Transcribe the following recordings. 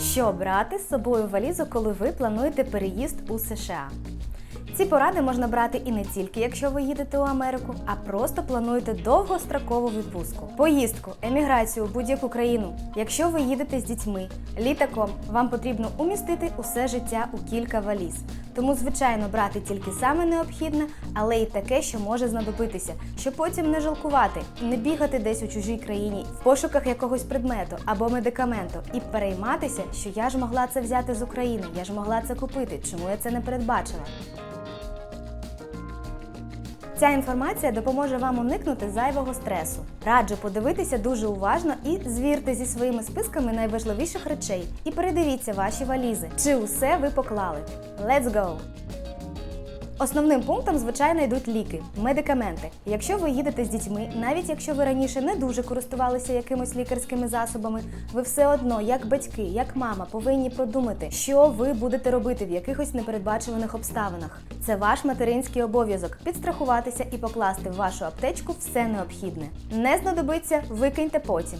Що брати з собою в валізу, коли ви плануєте переїзд у США? Ці поради можна брати і не тільки якщо ви їдете у Америку, а просто плануєте довгострокову відпустку, поїздку, еміграцію у будь-яку країну. Якщо ви їдете з дітьми, літаком, вам потрібно умістити усе життя у кілька валіз. Тому, звичайно, брати тільки саме необхідне, але й таке, що може знадобитися, щоб потім не жалкувати, не бігати десь у чужій країні в пошуках якогось предмету або медикаменту і перейматися, що я ж могла це взяти з України, я ж могла це купити, чому я це не передбачила. Ця інформація допоможе вам уникнути зайвого стресу. Раджу подивитися дуже уважно і звірте зі своїми списками найважливіших речей. І передивіться ваші валізи. Чи усе ви поклали? Let's go! Основним пунктом, звичайно, йдуть ліки, медикаменти. Якщо ви їдете з дітьми, навіть якщо ви раніше не дуже користувалися якимось лікарськими засобами, ви все одно, як батьки, як мама, повинні продумати, що ви будете робити в якихось непередбачуваних обставинах. Це ваш материнський обов'язок підстрахуватися і покласти в вашу аптечку все необхідне. Не знадобиться, викиньте потім.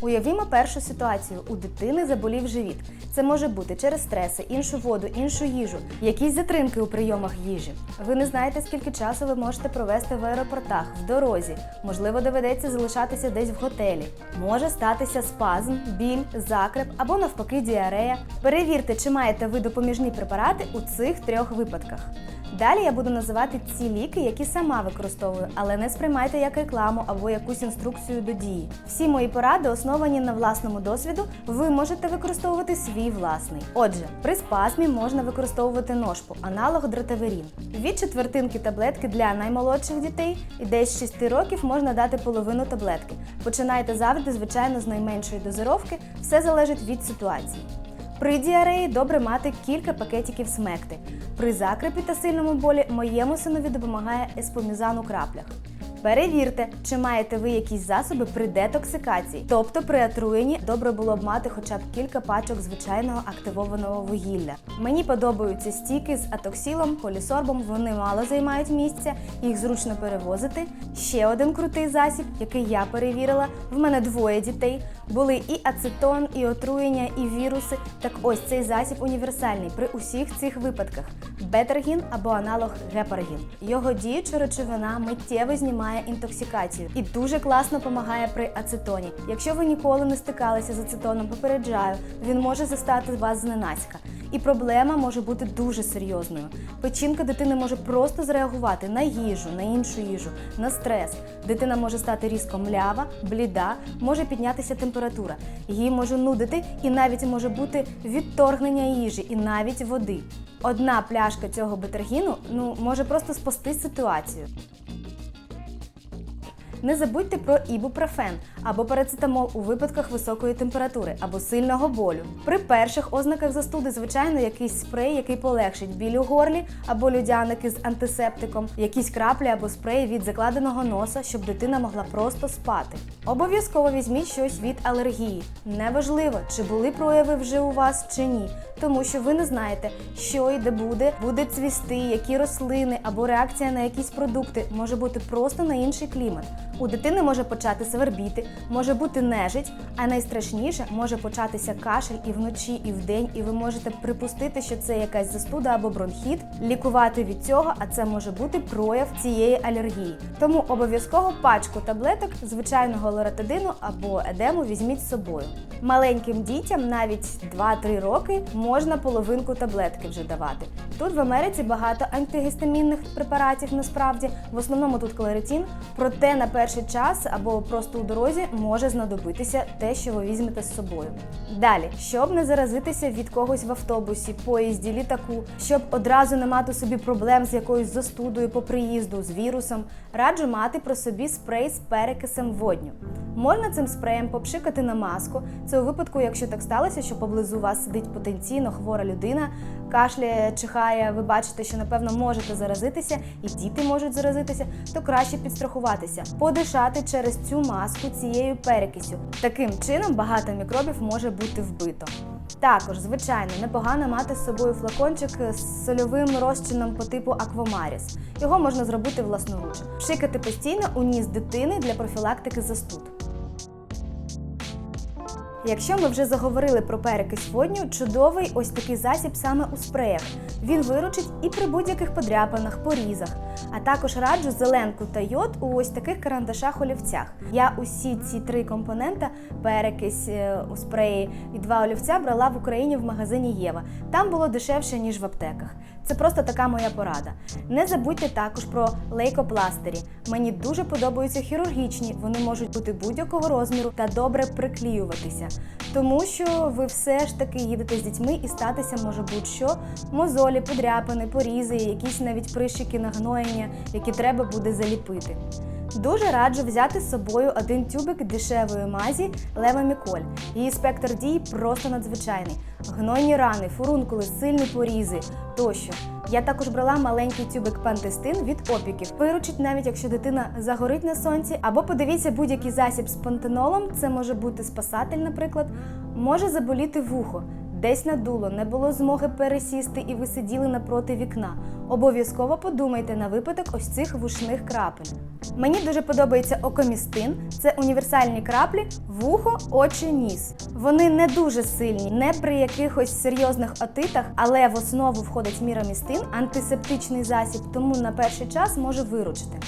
Уявімо першу ситуацію. У дитини заболів живіт. Це може бути через стреси, іншу воду, іншу їжу, якісь затримки у прийомах їжі. Ви не знаєте, скільки часу ви можете провести в аеропортах, в дорозі. Можливо, доведеться залишатися десь в готелі. Може статися спазм, біль, закреп або навпаки діарея. Перевірте, чи маєте ви допоміжні препарати у цих трьох випадках. Далі я буду називати ці ліки, які сама використовую, але не сприймайте як рекламу або якусь інструкцію до дії. Всі мої поради основані на власному досвіду. Ви можете використовувати свій власний. Отже, при спазмі можна використовувати ножпу, аналог дротаверін. Від четвертинки таблетки для наймолодших дітей і десь 6 років можна дати половину таблетки. Починайте завжди, звичайно, з найменшої дозировки, все залежить від ситуації. При діареї добре мати кілька пакетиків смекти. При закрепі та сильному болі моєму синові допомагає еспомізан у краплях. Перевірте, чи маєте ви якісь засоби при детоксикації, тобто при отруєнні добре було б мати хоча б кілька пачок звичайного активованого вугілля. Мені подобаються стіки з атоксілом, полісорбом, вони мало займають місця, їх зручно перевозити. Ще один крутий засіб, який я перевірила. В мене двоє дітей. Були і ацетон, і отруєння, і віруси. Так ось цей засіб універсальний при усіх цих випадках. Бетергін або аналог гепаргін. Його діюча речовина миттєво знімає інтоксикацію і дуже класно допомагає при ацетоні. Якщо ви ніколи не стикалися з ацетоном, попереджаю, він може застати вас зненацька. І проблема може бути дуже серйозною. Печінка дитини може просто зреагувати на їжу, на іншу їжу, на стрес. Дитина може стати різко млява, бліда, може піднятися температура. Її може нудити і навіть може бути відторгнення їжі і навіть води. Одна пляшка цього бетергіну ну, може просто спасти ситуацію. Не забудьте про ібупрофен або парацетамол у випадках високої температури або сильного болю. При перших ознаках застуди, звичайно, якийсь спрей, який полегшить біль у горлі, або людяники з антисептиком, якісь краплі або спреї від закладеного носа, щоб дитина могла просто спати. Обов'язково візьміть щось від алергії. Неважливо, чи були прояви вже у вас чи ні, тому що ви не знаєте, що і де буде, буде цвісти, які рослини або реакція на якісь продукти може бути просто на інший клімат. У дитини може почати свербіти, може бути нежить, а найстрашніше може початися кашель і вночі, і вдень, і ви можете припустити, що це якась застуда або бронхіт, лікувати від цього, а це може бути прояв цієї алергії. Тому обов'язково пачку таблеток звичайного лоратидину або едему візьміть з собою. Маленьким дітям навіть 2-3 роки можна половинку таблетки вже давати. Тут в Америці багато антигістамінних препаратів насправді, в основному тут клеретин, проте на перший час або просто у дорозі може знадобитися те, що ви візьмете з собою. Далі, щоб не заразитися від когось в автобусі, поїзді, літаку, щоб одразу не мати собі проблем з якоюсь застудою по приїзду, з вірусом, раджу мати про собі спрей з перекисом водню. Можна цим спреєм попшикати на маску. Це у випадку, якщо так сталося, що поблизу вас сидить потенційно хвора людина, кашляє, чихає, ви бачите, що напевно можете заразитися, і діти можуть заразитися, то краще підстрахуватися, подишати через цю маску цією перекисю. Таким чином багато мікробів може бути вбито. Також, звичайно, непогано мати з собою флакончик з сольовим розчином по типу Аквамаріс. Його можна зробити власноруч. Пшикати постійно у ніс дитини для профілактики застуд. Якщо ми вже заговорили про перекись водню, чудовий ось такий засіб саме у спреях. Він виручить і при будь-яких подряпинах, порізах. А також раджу зеленку та йод у ось таких карандашах олівцях. Я усі ці три компонента перекись е, у спреї і два олівця брала в Україні в магазині Єва. Там було дешевше ніж в аптеках. Це просто така моя порада. Не забудьте також про лейкопластирі. Мені дуже подобаються хірургічні, вони можуть бути будь-якого розміру та добре приклеюватися. Тому що ви все ж таки їдете з дітьми і статися може будь-що мозолі, подряпини, порізи, якісь навіть прищики нагноєння, які треба буде заліпити. Дуже раджу взяти з собою один тюбик дешевої мазі Лева Міколь. Її спектр дій просто надзвичайний. Гнойні рани, фурункули, сильні порізи тощо. Я також брала маленький тюбик пантестин від опіків. Виручить навіть якщо дитина загорить на сонці, або подивіться будь-який засіб з пантенолом, це може бути спасатель, наприклад, може заболіти вухо. Десь надуло, не було змоги пересісти і ви сиділи напроти вікна. Обов'язково подумайте на випадок ось цих вушних крапель. Мені дуже подобається окомістин. Це універсальні краплі вухо, очі, ніс. Вони не дуже сильні, не при якихось серйозних отитах, але в основу входить мірамістин, антисептичний засіб, тому на перший час може виручити.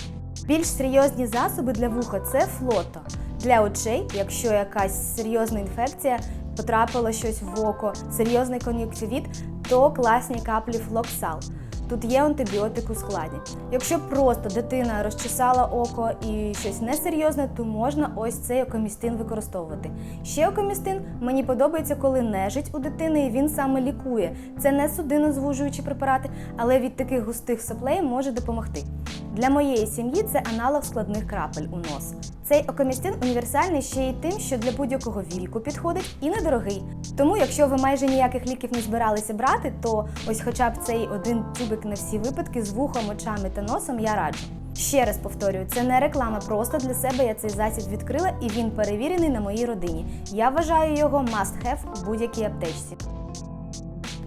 Більш серйозні засоби для вуха це флото. Для очей, якщо якась серйозна інфекція, потрапило щось в око, серйозний кон'юнктивіт, то класні каплі флоксал. Тут є антибіотик у складі. Якщо просто дитина розчесала око і щось несерйозне, то можна ось цей окомістин використовувати. Ще окомістин мені подобається, коли нежить у дитини, і він саме лікує. Це не судинозвужуючі препарати, але від таких густих соплей може допомогти. Для моєї сім'ї це аналог складних крапель у нос. Цей окомістин універсальний ще й тим, що для будь-якого віку підходить і недорогий. Тому, якщо ви майже ніяких ліків не збиралися брати, то ось хоча б цей один тюбик на всі випадки з вухом, очами та носом я раджу. Ще раз повторюю, це не реклама, просто для себе я цей засіб відкрила і він перевірений на моїй родині. Я вважаю його must-have у будь-якій аптечці.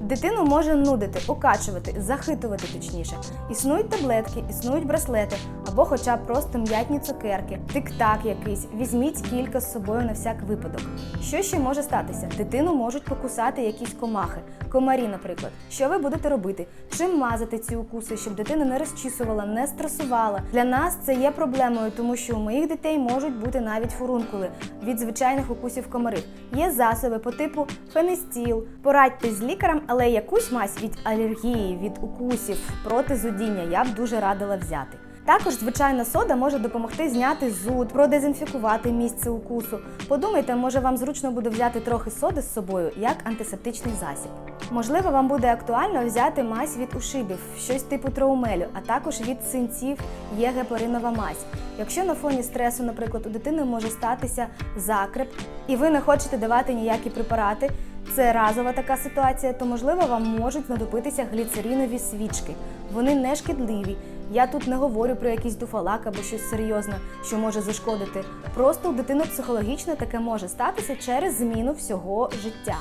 Дитину може нудити, укачувати, захитувати точніше. Існують таблетки, існують браслети або хоча б просто м'ятні цукерки, тик-так якийсь. Візьміть кілька з собою на всяк випадок. Що ще може статися? Дитину можуть покусати якісь комахи, комарі, наприклад. Що ви будете робити? Чим мазати ці укуси, щоб дитина не розчісувала, не стресувала? Для нас це є проблемою, тому що у моїх дітей можуть бути навіть фурункули від звичайних укусів комарів. Є засоби по типу фенестіл. Порадьте з лікарем, але якусь мазь від алергії, від укусів проти зудіння я б дуже радила взяти. Також звичайна сода може допомогти зняти зуд, продезінфікувати місце укусу. Подумайте, може вам зручно буде взяти трохи соди з собою як антисептичний засіб. Можливо, вам буде актуально взяти мазь від ушибів, щось типу траумелю, а також від синців є гепаринова мазь. Якщо на фоні стресу, наприклад, у дитини може статися закреп, і ви не хочете давати ніякі препарати, це разова така ситуація, то можливо вам можуть знадобитися гліцерінові свічки. Вони не шкідливі. Я тут не говорю про якийсь дуфалак або щось серйозне, що може зашкодити. Просто у дитини психологічно таке може статися через зміну всього життя.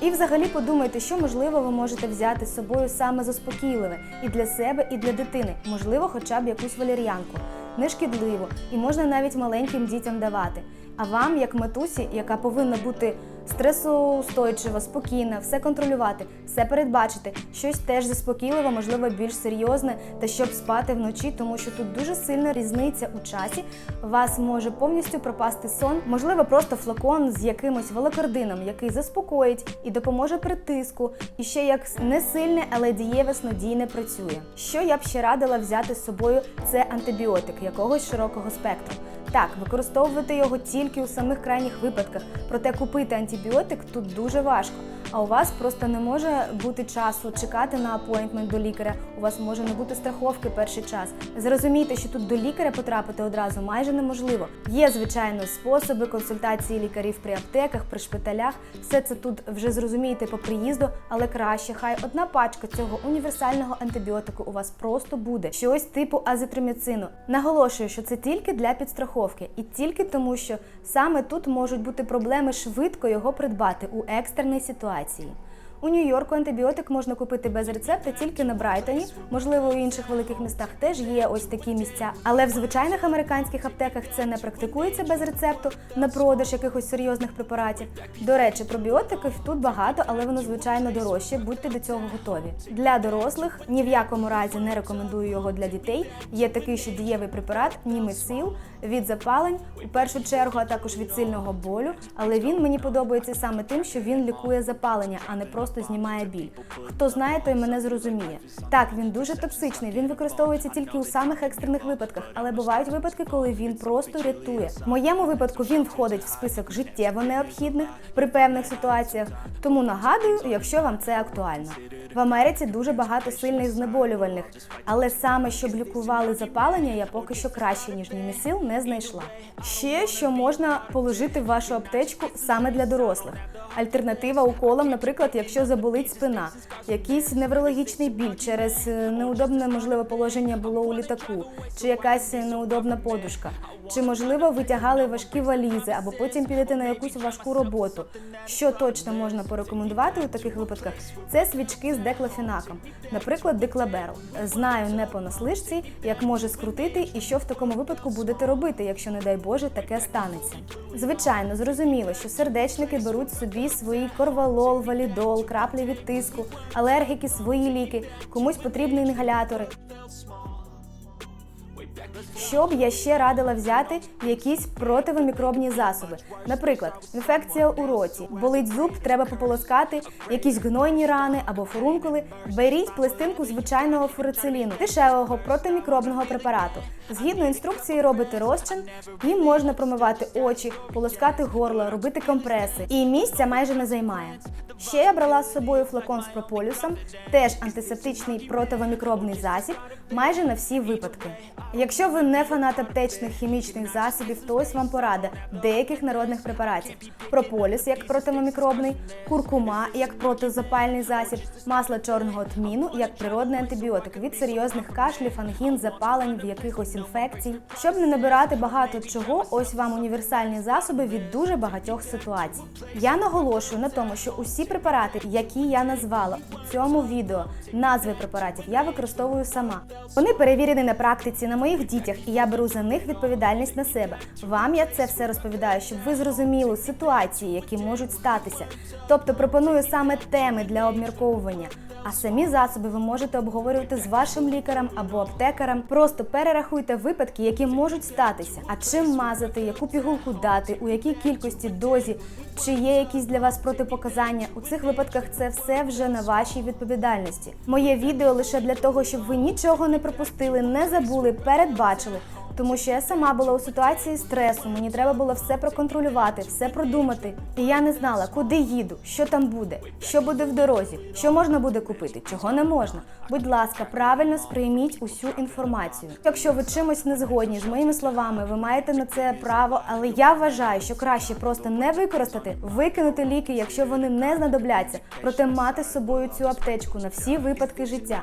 І взагалі подумайте, що можливо ви можете взяти з собою саме заспокійливе і для себе, і для дитини, можливо, хоча б якусь валер'янку. Не шкідливо і можна навіть маленьким дітям давати. А вам, як матусі, яка повинна бути стресоустойчива, спокійна, все контролювати, все передбачити, щось теж заспокійливе, можливо, більш серйозне, та щоб спати вночі, тому що тут дуже сильна різниця у часі. Вас може повністю пропасти сон, можливо, просто флакон з якимось волокордином, який заспокоїть і допоможе при тиску, і ще як не сильне, але дієве снодійне працює. Що я б ще радила взяти з собою, це антибіотик якогось широкого спектру. Так, використовувати його тільки у самих крайніх випадках, проте купити антибіотик тут дуже важко. А у вас просто не може бути часу чекати на апойнтмент до лікаря. У вас може не бути страховки перший час. Зрозумійте, що тут до лікаря потрапити одразу майже неможливо. Є звичайно способи консультації лікарів при аптеках, при шпиталях. Все це тут вже зрозумієте по приїзду, але краще хай одна пачка цього універсального антибіотику у вас просто буде щось типу азитроміцину. Наголошую, що це тільки для підстраховки, і тільки тому, що саме тут можуть бути проблеми швидко його придбати у екстреній ситуації. У Нью-Йорку антибіотик можна купити без рецепта тільки на Брайтоні. Можливо, у інших великих містах теж є ось такі місця. Але в звичайних американських аптеках це не практикується без рецепту на продаж якихось серйозних препаратів. До речі, пробіотиків тут багато, але воно звичайно дорожче. Будьте до цього готові. Для дорослих ні в якому разі не рекомендую його для дітей. Є такий ще дієвий препарат Німесил від запалень у першу чергу, а також від сильного болю. Але він мені подобається саме тим, що він лікує запалення, а не просто знімає біль. Хто знає, той мене зрозуміє. Так, він дуже токсичний. Він використовується тільки у самих екстрених випадках, але бувають випадки, коли він просто рятує. В моєму випадку він входить в список життєво необхідних при певних ситуаціях. Тому нагадую, якщо вам це актуально. В Америці дуже багато сильних знеболювальних, але саме щоб лікували запалення, я поки що краще ніж німісил не знайшла. Ще що можна положити в вашу аптечку саме для дорослих. Альтернатива уколам, наприклад, якщо заболить спина, якийсь неврологічний біль через е, неудобне можливе положення було у літаку, чи якась неудобна подушка, чи можливо витягали важкі валізи, або потім підете на якусь важку роботу. Що точно можна порекомендувати у таких випадках? Це свічки з деклафінаком, наприклад, деклаберл. Знаю не по наслишці, як може скрутити і що в такому випадку будете робити, якщо, не дай Боже, таке станеться. Звичайно, зрозуміло, що сердечники беруть собі свої корвалол, валідол, краплі від тиску, алергіки, свої ліки, комусь потрібні інгалятори. Що б я ще радила взяти якісь противомікробні засоби. Наприклад, інфекція у роті, болить зуб, треба пополоскати, якісь гнойні рани або фурункули. Беріть пластинку звичайного фурицеліну, дешевого протимікробного препарату. Згідно інструкції, робите розчин, їм можна промивати очі, полоскати горло, робити компреси. І місця майже не займає. Ще я брала з собою флакон з прополюсом, теж антисептичний противомікробний засіб, майже на всі випадки. Якщо ви не фанат аптечних хімічних засобів, то ось вам порада деяких народних препаратів: прополіс як протимікробний, куркума як протизапальний засіб, масло чорного тміну як природний антибіотик від серйозних кашлів, ангін, запалень, в якихось інфекцій. Щоб не набирати багато чого, ось вам універсальні засоби від дуже багатьох ситуацій. Я наголошую на тому, що усі препарати, які я назвала у цьому відео, назви препаратів я використовую сама. Вони перевірені на практиці на моїх дітях, і я беру за них відповідальність на себе. Вам я це все розповідаю, щоб ви зрозуміли ситуації, які можуть статися. Тобто пропоную саме теми для обмірковування. А самі засоби ви можете обговорювати з вашим лікарем або аптекарем. Просто перерахуйте випадки, які можуть статися. А чим мазати, яку пігулку дати, у якій кількості дозі, чи є якісь для вас протипоказання. У цих випадках це все вже на вашій відповідальності. Моє відео лише для того, щоб ви нічого не пропустили, не забули, передбачили. Тому що я сама була у ситуації стресу, мені треба було все проконтролювати, все продумати. І я не знала, куди їду, що там буде, що буде в дорозі, що можна буде купити, чого не можна. Будь ласка, правильно сприйміть усю інформацію. Якщо ви чимось не згодні з моїми словами, ви маєте на це право, але я вважаю, що краще просто не використати, викинути ліки, якщо вони не знадобляться, проте мати з собою цю аптечку на всі випадки життя.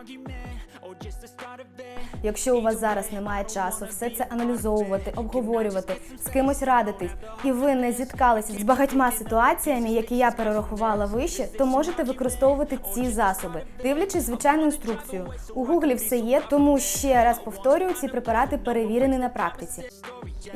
Якщо у вас зараз немає часу все це аналізовувати, обговорювати, з кимось радитись, і ви не зіткалися з багатьма ситуаціями, які я перерахувала вище, то можете використовувати ці засоби, дивлячись звичайну інструкцію. У гуглі все є, тому ще раз повторюю, ці препарати перевірені на практиці.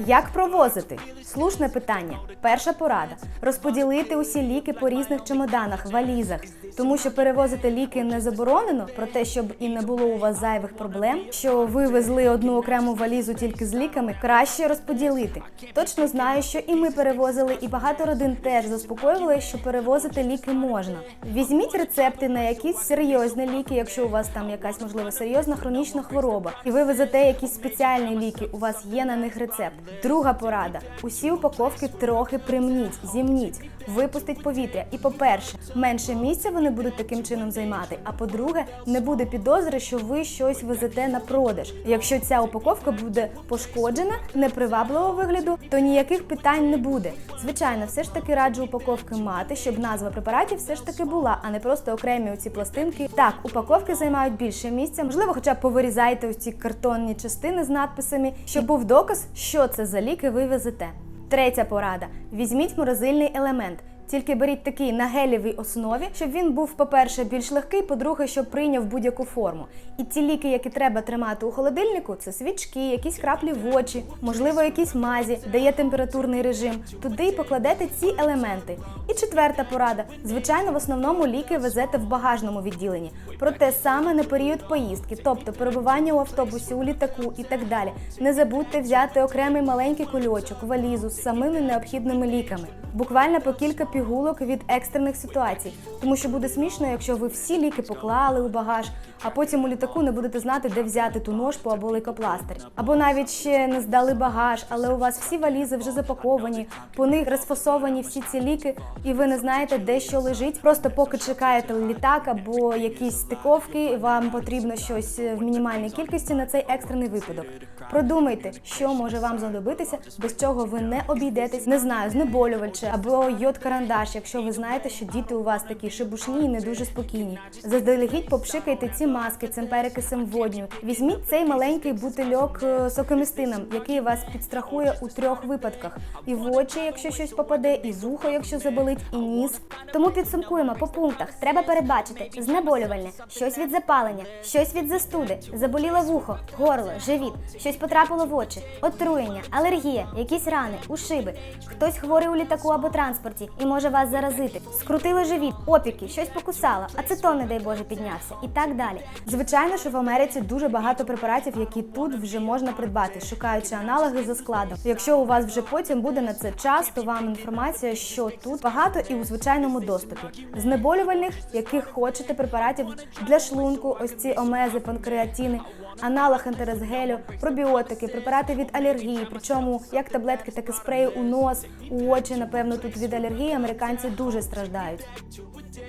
Як провозити? Слушне питання. Перша порада: розподілити усі ліки по різних чемоданах, валізах, тому що перевозити ліки не заборонено, про те, щоб і не було у вас зайвих проблем. Що ви везли одну окрему валізу тільки з ліками, краще розподілити. Точно знаю, що і ми перевозили, і багато родин теж заспокоювали, що перевозити ліки можна. Візьміть рецепти на якісь серйозні ліки, якщо у вас там якась можливо серйозна хронічна хвороба, і ви везете якісь спеціальні ліки. У вас є на них рецепт. Друга порада: усі упаковки трохи примніть, зімніть, випустить повітря. І по-перше, менше місця вони будуть таким чином займати. А по-друге, не буде підозри, що ви щось везете на продаж. Якщо ця упаковка буде пошкоджена, непривабливого вигляду, то ніяких питань не буде. Звичайно, все ж таки раджу упаковки мати, щоб назва препаратів все ж таки була, а не просто окремі оці пластинки. Так, упаковки займають більше місця. Можливо, хоча б повирізайте ці картонні частини з надписами, щоб був доказ, що це за ліки ви везете. Третя порада: візьміть морозильний елемент. Тільки беріть такий на гелєвій основі, щоб він був, по-перше, більш легкий, по-друге, щоб прийняв будь-яку форму. І ті ліки, які треба тримати у холодильнику, це свічки, якісь краплі в очі, можливо, якісь мазі, де є температурний режим. Туди й покладете ці елементи. І четверта порада: звичайно, в основному ліки везете в багажному відділенні. Проте саме на період поїздки, тобто перебування у автобусі, у літаку і так далі. Не забудьте взяти окремий маленький кульочок, валізу з самими необхідними ліками. Буквально по кілька пігулок від екстрених ситуацій, тому що буде смішно, якщо ви всі ліки поклали у багаж, а потім у літаку не будете знати, де взяти ту ножпу або лейкопластир. Або навіть ще не здали багаж, але у вас всі валізи вже запаковані, по них розфасовані всі ці ліки, і ви не знаєте, де що лежить. Просто поки чекаєте літак або якісь стиковки, вам потрібно щось в мінімальній кількості на цей екстрений випадок. Продумайте, що може вам знадобитися, без чого ви не обійдетесь. Не знаю, знеболювач або йод-карандаш, якщо ви знаєте, що діти у вас такі шибушні і не дуже спокійні. Заздалегідь попшикайте ці маски цим перекисом водню. Візьміть цей маленький бутильок е, з окамістином, який вас підстрахує у трьох випадках: і в очі, якщо щось попаде, і в ухо, якщо заболить, і ніс. Тому підсумкуємо по пунктах. Треба передбачити знеболювальне, щось від запалення, щось від застуди, заболіло вухо, горло, живіт, щось потрапило в очі, отруєння, алергія, якісь рани, ушиби, хтось хворий у літаку або транспорті і може вас заразити. Скрутило живіт, опіки, щось покусало, ацетон, не дай Боже, піднявся і так далі. Звичайно, що в Америці дуже багато препаратів, які тут вже можна придбати, шукаючи аналоги за складом. Якщо у вас вже потім буде на це час, то вам інформація, що тут багато і у звичайному доступі. Знеболювальних, яких хочете препаратів для шлунку, ось ці омези, панкреатини, аналог антирезгелю, пробіотики, препарати від алергії, причому як таблетки, так і спреї у нос, у очі. Напевно, тут від алергії американці дуже страждають.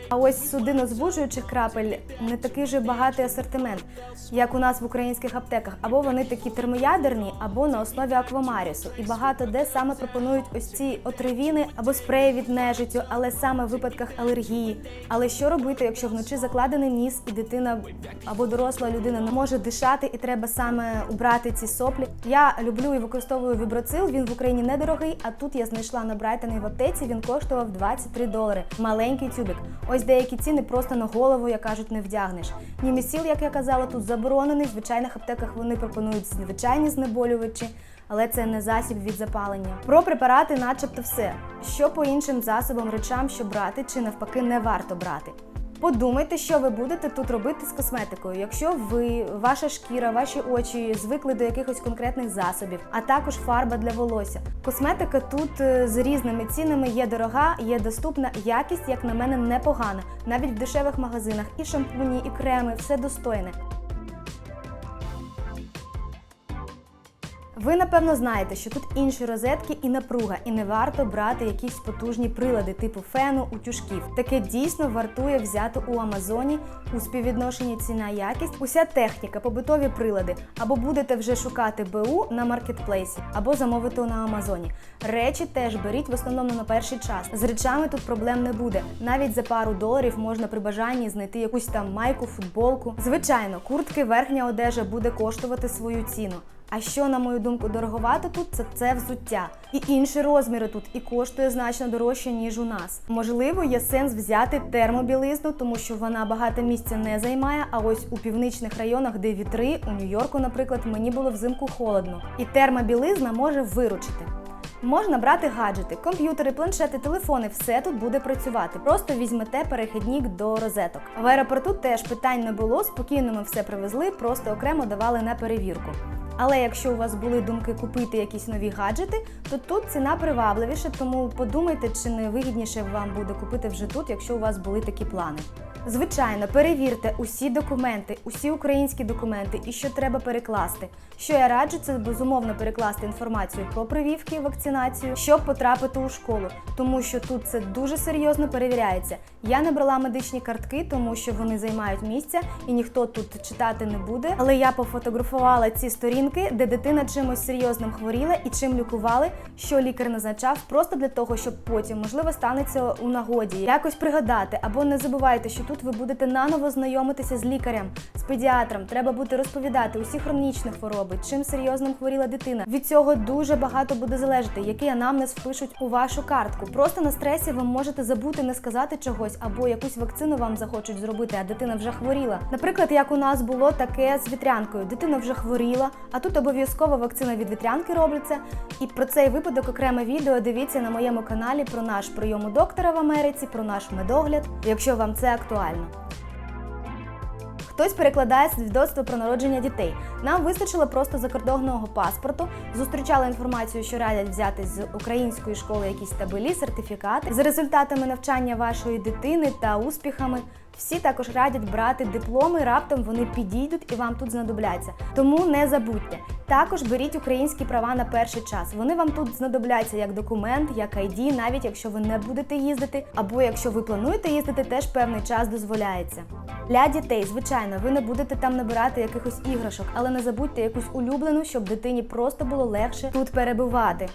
А ось судинозвужуючих крапель не такий же багатий асортимент, як у нас в українських аптеках. Або вони такі термоядерні, або на основі аквамарісу. І багато де саме пропонують ось ці отривіни або спреї від нежиттю, але саме в випадках алергії. Але що робити, якщо вночі закладений ніс і дитина або доросла людина не може дишати, і треба саме убрати ці соплі? Я люблю і використовую віброцил. Він в Україні недорогий, а тут я знайшла на Брайтоні в аптеці. Він коштував 23 долари. Маленький тюбик. Ось деякі ціни просто на голову, як кажуть, не вдягнеш. Німісіл, як я казала, тут заборонений. В звичайних аптеках вони пропонують звичайні знеболювачі, але це не засіб від запалення. Про препарати, начебто, все. Що по іншим засобам, речам, що брати, чи навпаки, не варто брати. Подумайте, що ви будете тут робити з косметикою, якщо ви, ваша шкіра, ваші очі звикли до якихось конкретних засобів, а також фарба для волосся. Косметика тут е, з різними цінами є дорога, є доступна, якість, як на мене, непогана. Навіть в дешевих магазинах і шампуні, і креми, все достойне. Ви напевно знаєте, що тут інші розетки і напруга, і не варто брати якісь потужні прилади типу фену, утюжків. Таке дійсно вартує взяти у Амазоні у співвідношенні ціна якість. Уся техніка, побутові прилади, або будете вже шукати БУ на маркетплейсі, або замовити на Амазоні. Речі теж беріть в основному на перший час. З речами тут проблем не буде. Навіть за пару доларів можна при бажанні знайти якусь там майку, футболку. Звичайно, куртки, верхня одежа буде коштувати свою ціну. А що, на мою думку, дороговато тут це, це взуття. І інші розміри тут і коштує значно дорожче, ніж у нас. Можливо, є сенс взяти термобілизну, тому що вона багато місця не займає. А ось у північних районах, де вітри, у Нью-Йорку, наприклад, мені було взимку холодно. І термобілизна може виручити. Можна брати гаджети, комп'ютери, планшети, телефони, все тут буде працювати. Просто візьмете перехідник до розеток. В аеропорту теж питань не було, спокійно ми все привезли, просто окремо давали на перевірку. Але якщо у вас були думки купити якісь нові гаджети, то тут ціна привабливіша, тому подумайте, чи не вигідніше вам буде купити вже тут, якщо у вас були такі плани. Звичайно, перевірте усі документи, усі українські документи і що треба перекласти. Що я раджу, це безумовно перекласти інформацію про прививки, вакцинацію, щоб потрапити у школу, тому що тут це дуже серйозно перевіряється. Я не брала медичні картки, тому що вони займають місця і ніхто тут читати не буде. Але я пофотографувала ці сторінки, де дитина чимось серйозним хворіла і чим лікували, що лікар назначав, просто для того, щоб потім можливо станеться у нагоді якось пригадати. Або не забувайте, що тут ви будете наново знайомитися з лікарем, з педіатром. Треба буде розповідати усі хронічні хвороби, чим серйозним хворіла дитина. Від цього дуже багато буде залежати, який анамнез впишуть у вашу картку. Просто на стресі ви можете забути не сказати чогось, або якусь вакцину вам захочуть зробити, а дитина вже хворіла. Наприклад, як у нас було таке з вітрянкою. Дитина вже хворіла, а тут обов'язково вакцина від вітрянки робиться. І про цей випадок окреме відео дивіться на моєму каналі про наш прийом у доктора в Америці, про наш медогляд, якщо вам це актуально. Хтось перекладає свідоцтво про народження дітей. Нам вистачило просто закордонного паспорту. Зустрічали інформацію, що радять взяти з української школи якісь табелі, сертифікати з результатами навчання вашої дитини та успіхами. Всі також радять брати дипломи, раптом вони підійдуть і вам тут знадобляться. Тому не забудьте. Також беріть українські права на перший час. Вони вам тут знадобляться як документ, як ID, навіть якщо ви не будете їздити, або якщо ви плануєте їздити, теж певний час дозволяється. Для дітей, звичайно, ви не будете там набирати якихось іграшок, але не забудьте якусь улюблену, щоб дитині просто було легше тут перебувати.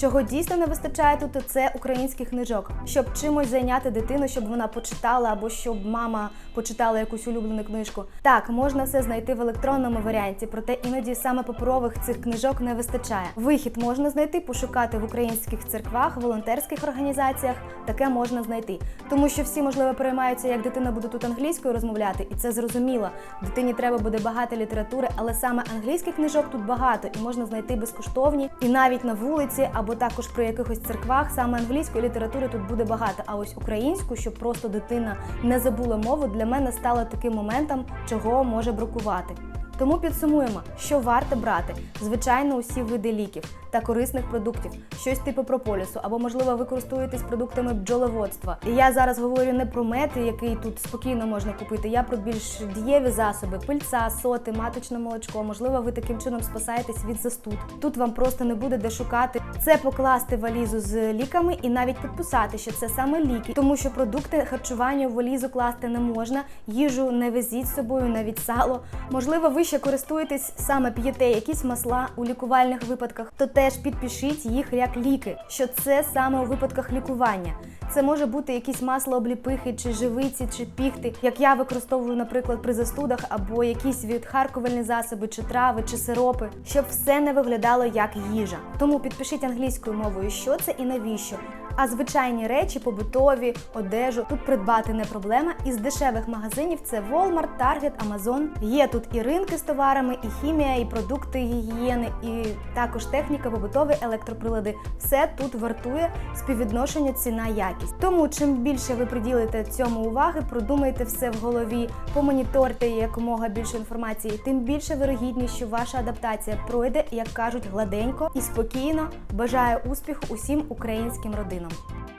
Чого дійсно не вистачає тут, це українських книжок, щоб чимось зайняти дитину, щоб вона почитала або щоб мама почитала якусь улюблену книжку. Так, можна все знайти в електронному варіанті, проте іноді саме паперових цих книжок не вистачає. Вихід можна знайти, пошукати в українських церквах, волонтерських організаціях. Таке можна знайти, тому що всі можливо переймаються, як дитина буде тут англійською розмовляти, і це зрозуміло. Дитині треба буде багато літератури, але саме англійських книжок тут багато і можна знайти безкоштовні, і навіть на вулиці або також про якихось церквах саме англійської літератури тут буде багато. А ось українську, щоб просто дитина не забула мову, для мене стало таким моментом, чого може бракувати. Тому підсумуємо, що варто брати. Звичайно, усі види ліків та корисних продуктів, щось типу прополісу, або можливо ви користуєтесь продуктами бджоловодства. І я зараз говорю не про мед, який тут спокійно можна купити. Я про більш дієві засоби, пильця, соти, маточне молочко. Можливо, ви таким чином спасаєтесь від застуд. Тут вам просто не буде де шукати. Це покласти валізу з ліками і навіть підписати, що це саме ліки, тому що продукти харчування в валізу класти не можна. Їжу не везіть з собою, навіть сало. Можливо, ви ще користуєтесь саме п'єте якісь масла у лікувальних випадках, то теж підпишіть їх як ліки, що це саме у випадках лікування. Це може бути якісь масло обліпихи, чи живиці, чи піхти, як я використовую, наприклад, при застудах, або якісь відхаркувальні засоби, чи трави, чи сиропи, щоб все не виглядало як їжа. Тому підпишіть англійською мовою, що це і навіщо. А звичайні речі, побутові, одежу тут придбати не проблема. Із дешевих магазинів це Walmart, Target, Amazon. Є тут і ринки з товарами, і хімія, і продукти гігієни, і також техніка, побутові електроприлади. Все тут вартує співвідношення ціна-якість. Тому чим більше ви приділите цьому уваги, продумайте все в голові, помоніторте якомога більше інформації, тим більше вирогідність, що ваша адаптація пройде, як кажуть, гладенько і спокійно. Бажаю успіху усім українським родинам. കാണാം